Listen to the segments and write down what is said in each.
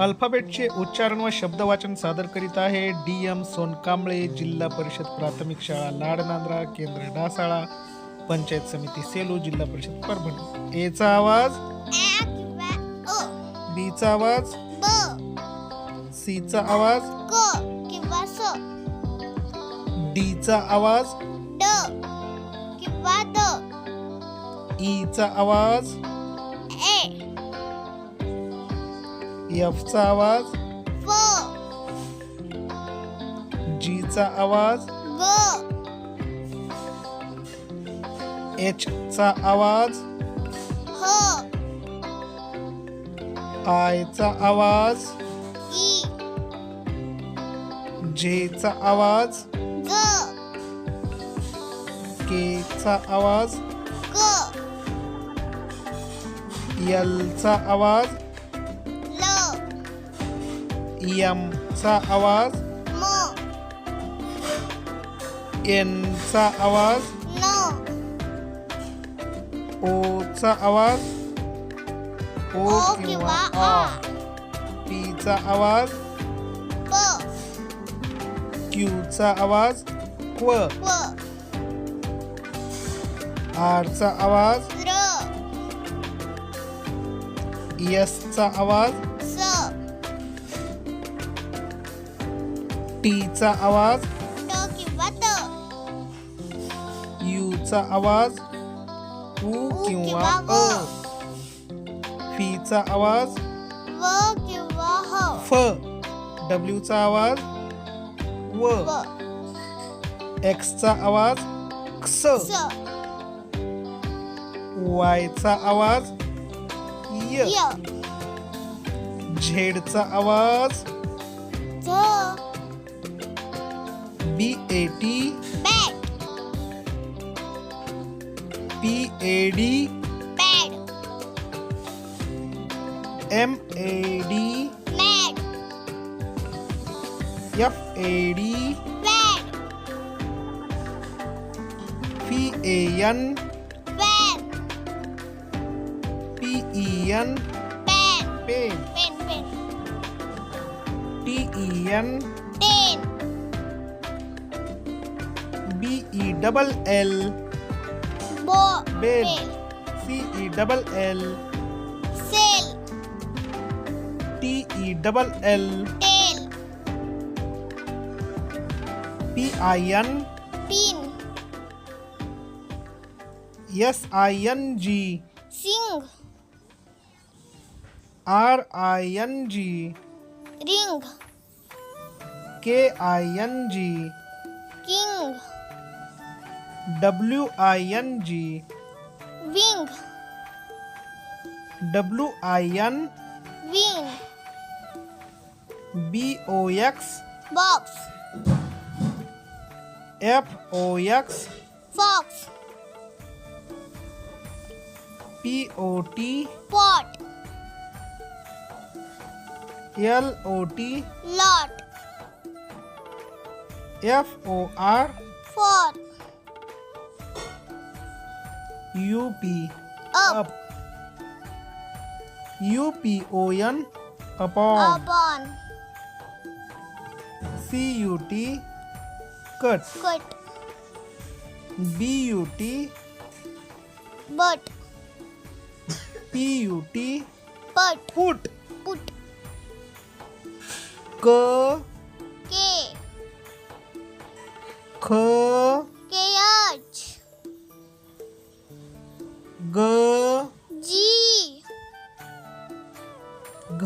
अल्फाबेटचे उच्चारण व शब्दवाचन सादर करीत आहे डी एम सोनकांबळे जिल्हा परिषद प्राथमिक शाळा लाडनांद्रा केंद्र डासाळा पंचायत समिती सेलू जिल्हा परिषद परभणी. एचा आवाज? बीचा आवाज? ब. सीचा आवाज? डीचा आवाज? ईचा आवाज? एफचा आवाज? जीचा आवाज? एच चा आवाज? आय चा आवाज? जे चा आवाज? के चा आवाज? यल चा आवाज? एमचा आवाज म एनचा आवाज न ओचा आवाज ओ ओ किंवा किंवा आ आ पीचा आवाज प क्यूचा आवाज क्व व आरचा आवाज र एसचा आवाज टीचा आवाज़. ट किंवा त यूचा आवाज़. उ उ किंवा अ. फीचा आवाज़. व किंवा ह. फ. डब्ल्यूचा आवाज़. व. व. एक्सचा आवाज़. क्स. वायचा आवाज़. य. य. झेडचा आवाज़. झ. B A T bed. P A D bed. M A D med F A D bed. P A N bed. P E N pen pen pen T E N double L bell C E double L cell T E double L tell P I N pin S I N G sing R I N G ring K I N G king W I N G wing W I N wing B O X box F O X fox P O T pot L O T lot F O R for U P up up U P O N upon upon C U T cut cut B U T but P U T put put put क K ख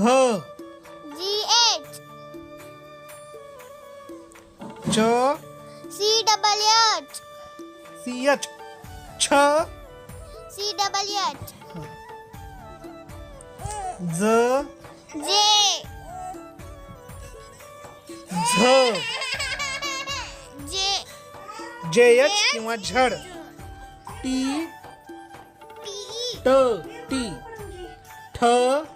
G H च C double H C H छ। C double H ज। जे झ। जे J H किंवा झड। T T ट। T ठ।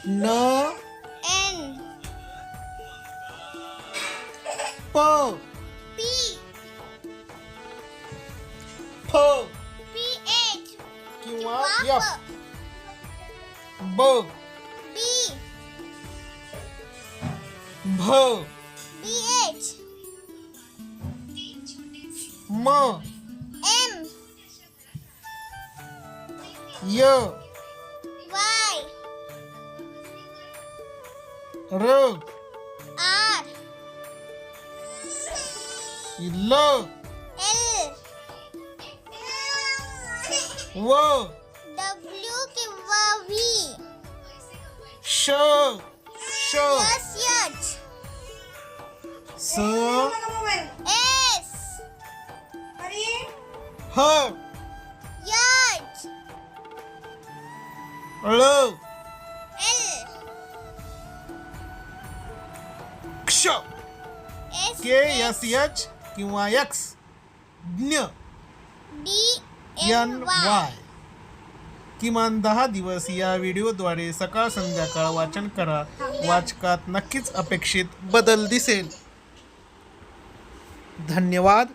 डी एच न एन प पी फ पी एच किंवा वाप यफ ब बी भ बी एच म एम य Rug. R. L. L. W. W किंवा V. Sh. Sh. S. H. S. S. H. H. L. S K S H किंवा एक्स ज्ञ. डी एन वाय किमान दहा दिवस या व्हिडिओद्वारे सकाळ संध्याकाळ वाचन करा. वाचकात नक्कीच अपेक्षित बदल दिसेल. धन्यवाद.